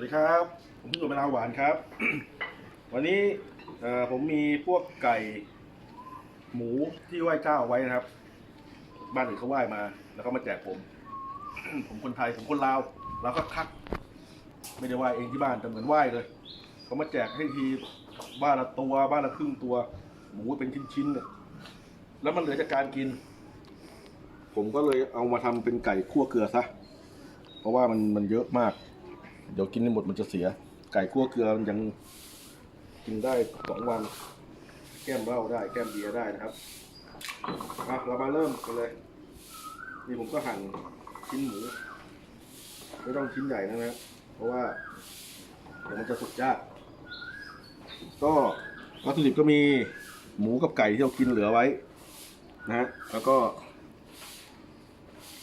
วัสดีครับ ผมพี่หนุ่มนาหวานครับ วันนี้ผมมีพวกไก่หมูที่ไหว้เจ้าไว้นะครับ บ้านอื่นเขาไหว้มา แล้วก็มาแจกผม ผมคนไทยผมคนลาวเราก็ทัก ไม่ได้ไหว้เองที่บ้านแต่เหมือนไหว้เลยเขามาแจกให้ทีบ้านละตัวบ้านละครึ่งตัว หมูเป็นชิ้นๆเนี่ยแล้วมันเหลือจากการกิน ผมก็เลยเอามาทำเป็นไก่คั่วเกลือซะเพราะว่ามันมันเยอะมาก เดี๋ยวกินไม่หมดมันจะเสีย ไก่คั่วเกลือมันยังกินได้สองวัน แก้มเหล้าได้ แก้มเบียร์ได้นะครับมาเรามาเริ่มกันเลย นี่ผมก็หั่นชิ้นหมูไม่ต้องชิ้นใหญ่นะนะเพราะว่าเดี๋ยวมันจะสุกยาก ก็วัตถุดิบก็มีหมูกับไก่ที่เรากินเหลือไว้ นะฮะแล้วก็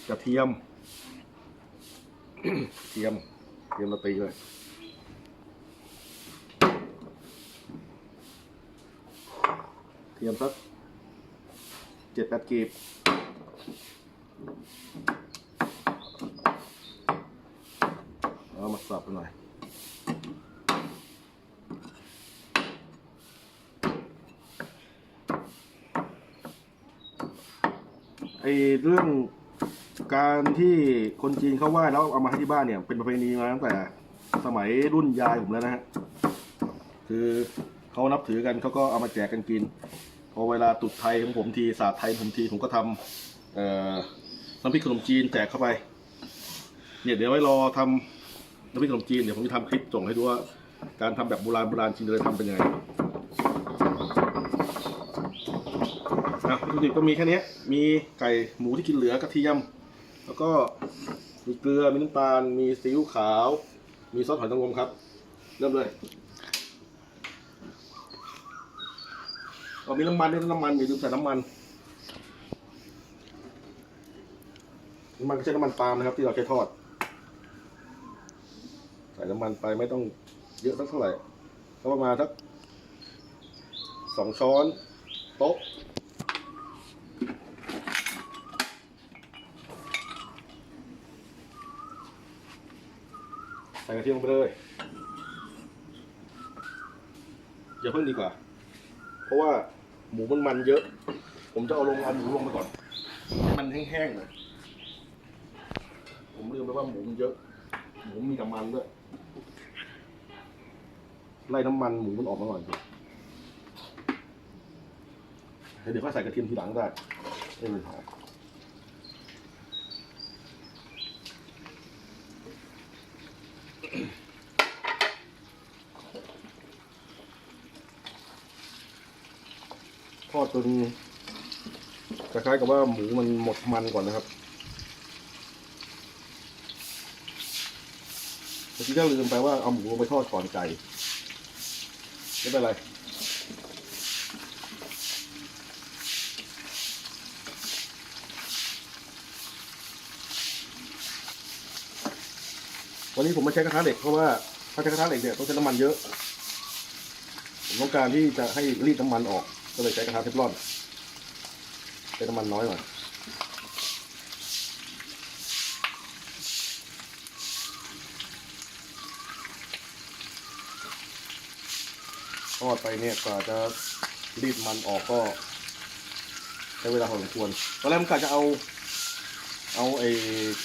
กระเทียมเทียม เทียมาตีเลยเทียมสักเจ็ดแปดกีบเอามาสับกันหน่อยไอ้เรื่อง การที่คนจีนเขาไหว้แล้วเอามาให้ที่บ้านเนี่ยเป็นประเพณีมาตั้งแต่สมัยรุ่นยายผมแล้วนะฮะคือเขานับถือกันเขาก็เอามาแจกกันกิน พอเวลาตรุดไทยของผมทีศาสตร์ไทยผมทีผมก็ทำเอ่อน้ำพริกขนมจีนแจกเข้าไป เนี่ยเดี๋ยวไว้รอทำน้ำพริกขนมจีนเดี๋ยวผมจะทำคลิปส่งให้ดูว่าการทำแบบโบราณโบราณจีนเลยทำเป็นยังไงนะวัตถุดิบก็มีแค่นี้มีไก่หมูที่กินเหลือกระเทียม แล้วก็มีเกลือ มีน้ำตาล มีซีอิ๊วขาว มีซอสหอยนางรมครับ เริ่มเลยเอามีน้ำมันด้วยนะน้ำมันอย่าลืมใส่น้ำมันน้ำมันก็ใช้น้ำมันปาล์มนะครับ ที่เราใช้ทอด ใส่น้ำมันไปไม่ต้องเยอะสักเท่าไหร่ก็ประมาณสักสองช้อนโต๊ะ ใส่กระเทียมลงไปเลยอย่าเพิ่งดีกว่า เพราะว่าหมูมันมันเยอะ ผมจะเอาลงเอาหมูลงมาก่อนให้มันแห้งๆหน่อยผมลืมไปว่าหมูมันเยอะ หมูมีน้ำมันด้วยไล่น้ำมันหมูมันออกมาก่อนเดี๋ยวค่อยใส่กระเทียมทีหลังได้ไม่เป็นไรทอดจ นคล้ายๆกับว่าหมูมันหมดมันก่อนนะครับเมื่อกี้ก็ลืมไปว่าเอาหมูไปทอดก่อนไก่ไม่เป็นไรวันนี้ผมไม่ใช้กระทะเหล็กเพราะว่าถ้าใช้กระทะเหล็กเนี่ยต้องใช้น้ำมันเยอะ ผมต้องการที่จะให้รีดน้ำมันออก ก็เลยใช้กระทะเทฟลอนใช้น้ำมันน้อยหน่อยทอดไปเนี่ยกว่าจะรีดมันออกก็ใช้เวลาพอสมควรตอนแรกผมกะจะเอา เอาไอ้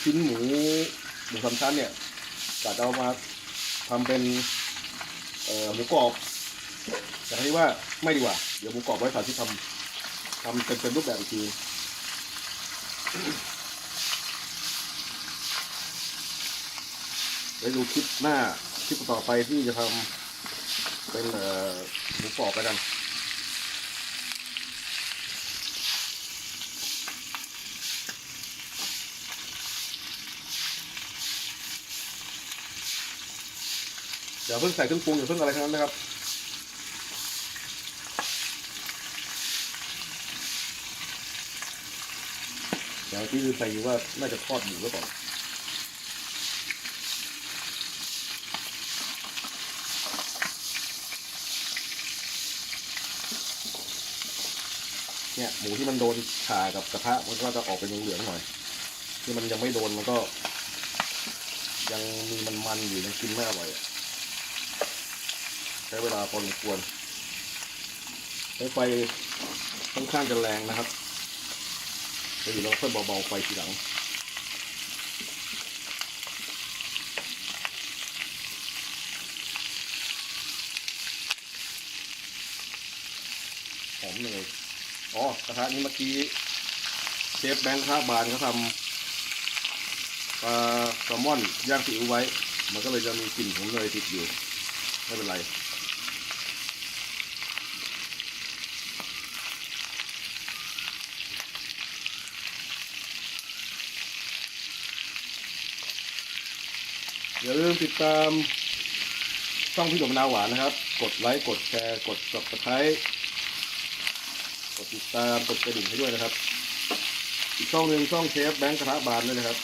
ชิ้นหมูหมูสามชั้นเนี่ยกะจะเอามาทำเป็นเอ่อหมูกรอบ แต่ทีนี้ว่าไม่ดีกว่า เดี๋ยวหมูกรอบไว้สาธิตทำทำเป็นเป็นรูปแบบอีกทีไปดูคลิปหน้าคลิปต่อไปที่จะทำเป็นหมูกรอบแล้วกันเดี๋ยวเพิ่งใส่เครื่องปรุงอย่าเพิ่งอะไรทั้งนั้นนะครับ เดี๋ยวที่ลืมใส่อยู่ว่าน่าจะทอดหมูไว้ก่อนเนี่ยหมูที่มันโดนข่ากับกระทะมันก็จะออกเป็นเหลืองๆหน่อย ที่มันยังไม่โดนมันก็ ยังมีมันๆอยู่ยังกินไม่อร่อยใช้เวลาพอสมควรใช้ไฟค่อนข้างจะแรงนะครับ เดี๋ยวเราค่อยเบาๆไฟทีหลังหอมเลยอ๋อกระทะนี้เมื่อกี้เชฟแบงค์ท่าบานเขาทำปลาแซลมอนย่างซีอิ๊วไว้ มันก็เลยจะมีกลิ่นของเนยติดอยู่ ไม่เป็นไร อย่าลืมติดตามช่องพี่หนุ่มนาหวานนะครับ กดไลค์ กดแชร์ กด subscribe กดติดตาม กดกระดิ่งให้ด้วยนะครับ อีกช่องหนึ่งช่องเชฟแบงค์กระทะบานด้วยนะครับ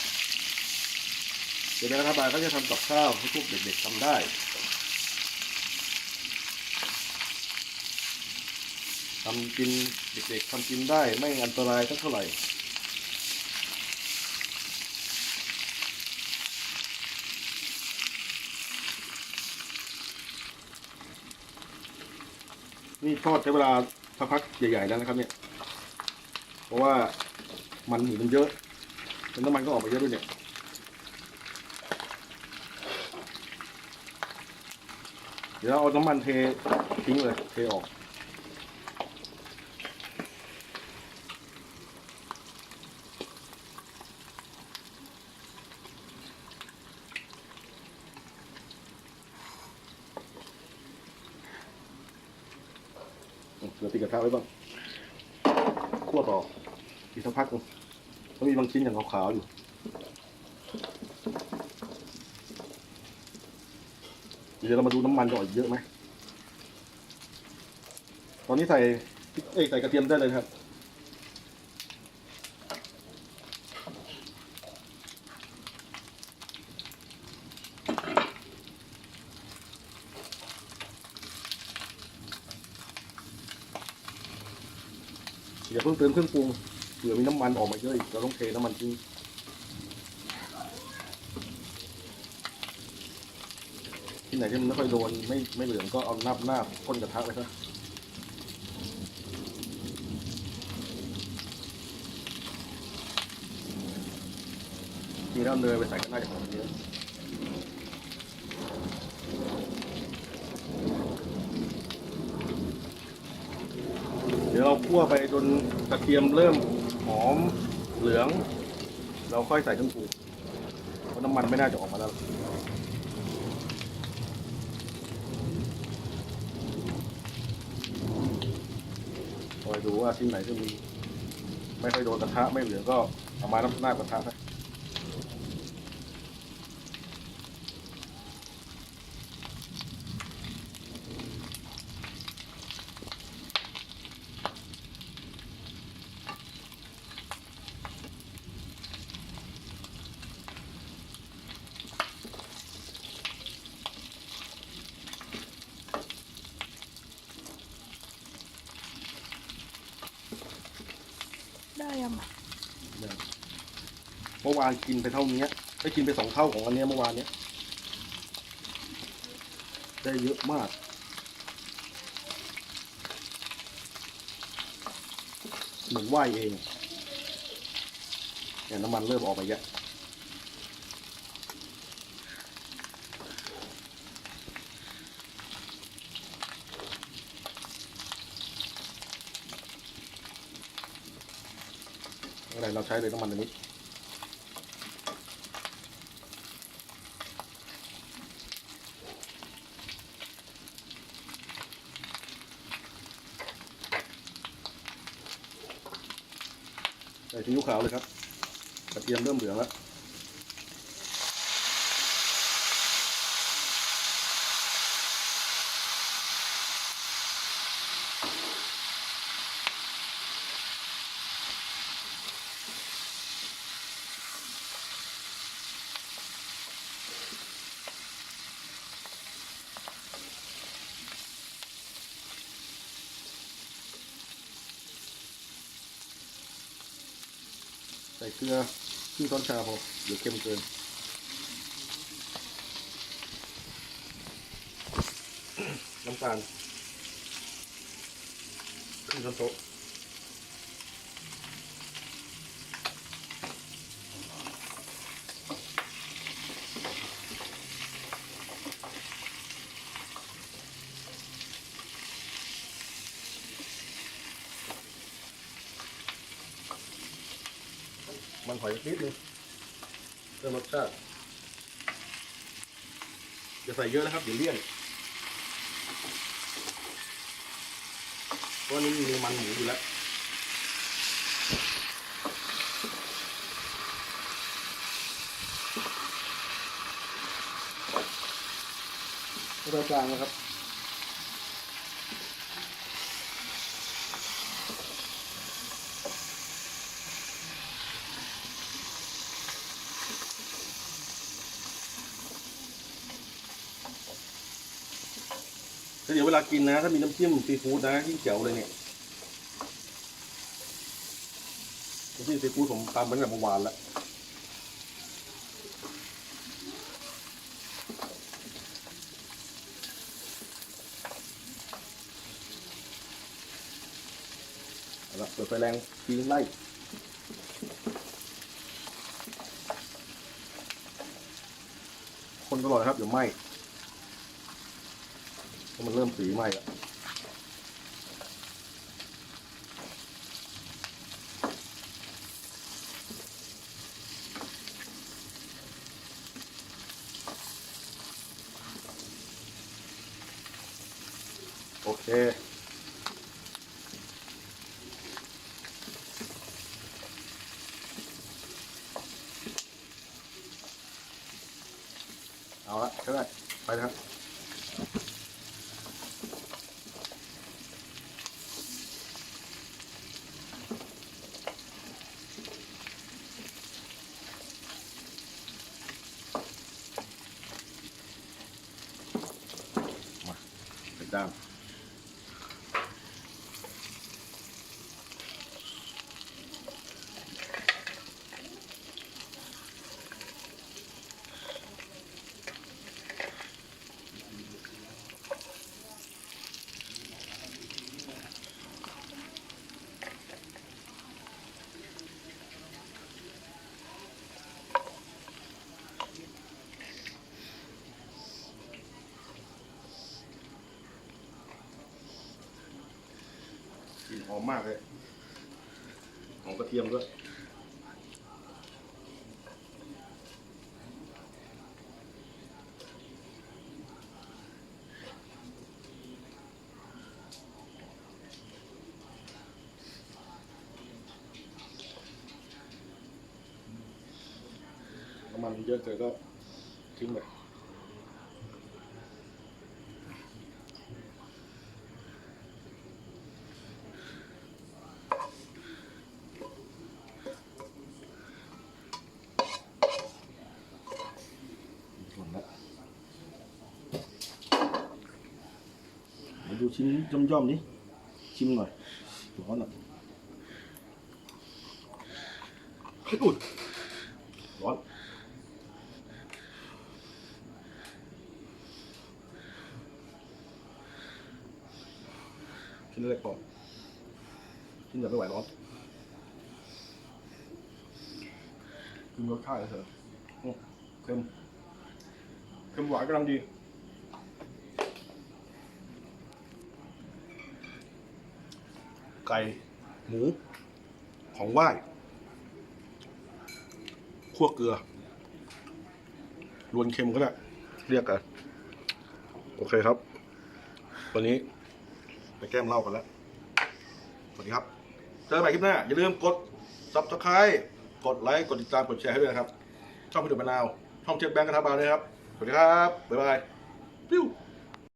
เชฟแบงค์กระทะบานก็จะทำกับข้าวให้พวกเด็กๆทำได้ทำกินเด็กๆทำกินได้ไม่อันตรายสักเท่าไหร่ นี่ทอดใช้เวลาสักพักใหญ่ๆแล้วนะครับ เนี่ย เพราะว่ามันหมูมันเยอะน้ำมันก็ออกมาเยอะด้วยเนี่ยเดี๋ยวเราเอาน้ำมันเททิ้งเลย เทออก เราติดกระทะไว้บ้างคั่วต่ออีกสักพักนึงมันมีบางชิ้นอย่างขาวๆอยู่เดี๋ยวเรามาดูน้ำมันก่อนอีกเยอะไหม ตอนนี้ใส่พริกเอ้ยใส่กระเทียมได้เลยครับ อย่าเพิ่งเติมเครื่องปรุงเผื่อมีน้ำมันออกมาเยอะอีกเราต้องเทน้ำมันทิ้งที่ไหนที่มันไม่ค่อยโดนไม่ไม่เหลืองก็เอาหน้าหน้าพ่นกระทะไว้ซะทีแล้วเอาเนยไปใส่ก็น่าจะหอมเยอะ ดี๋ยวเราคั่วไปจนกระเทียมเริ่มหอมเหลือง เราค่อยใส่เครื่องปรุงเพราะน้ำมันไม่น่าจะออกมาแล้วคอยดูว่าชิ้นไหนจะมี ไม่ค่อยโดนกระทะไม่เหลืองก็เอามาน้ำหน้ากระทะไป ได้ยังอะเนี่ยเมื่อวานกินไปเท่านี้ได้กินไปสองเท่าของอันเนี้ยเมื่อวานเนี้ย ได้เยอะมาก เหมือนว่ายเองเนี่ยน้ำมันเริ่มออกไปเยอะ อะไรเราใช้เลยน้ำมันอันนี้ใส่ซีอิ๊วขาวเลยครับกระเทียมเริ่มเหลืองแล้ว เกลือที่ช้อนชาพอเดี๋เค็มเกินน้ำตาลขึ้นช้อนโต๊ะ หอยนิดนึงเพิ่มรสชาติอย่าใส่เยอะนะครับเดี๋ยวเลี่ยนเพราะนี่มีมันหมูอยู่แล้วเราจางนะครับ แล้วเดี๋ยวเวลากินนะ ถ้ามีน้ำจิ้มซีฟู้ดนะยิ่งเจ๋วเลยเนี่ยน้ำจิ้มซีฟู้ดผมตามมาตั้งแต่เมื่อวานแล้วเอาละเปิดไฟแรงปีนไล่คนตลอดครับเดี๋ยวไหม้ มันเริ่มสีไหม้แล้วโอเค เอาละใช่ได้ ไปนะครับ มา ใอมมากเลย หอมกระเทียมด้วยน้ำมันเยอะเกินก็ทิ้งไปหมดแล้วมาดู ชิ้นย่อมๆนี้ชิมหน่อยร้อนอะเฮ้ยอุ่นร้อนชิ้นเล็กพอนชิ้นใหญ่ไม่ไหวร้อนกินรสชาติเลยเถอะเค็มเค็มหวานกำลังดี ไก่หมู ของไหว้คั่วเกลือรวนเค็มก็ได้เรียกกันโอเคครับ วันนี้ไปแก้มเล้ากันแล้ว สวัสดีครับ เจอกันใหม่คลิปหน้า อย่าลืมกด subscribe กดไลค์ กดติดตาม กดแชร์ให้ด้วยนะครับ ช่องพิดูมะนาว ช่องเจ็ดแบงค์กระทาบาลด้วยครับ สวัสดีครับ บ๊ายบายปิ้ว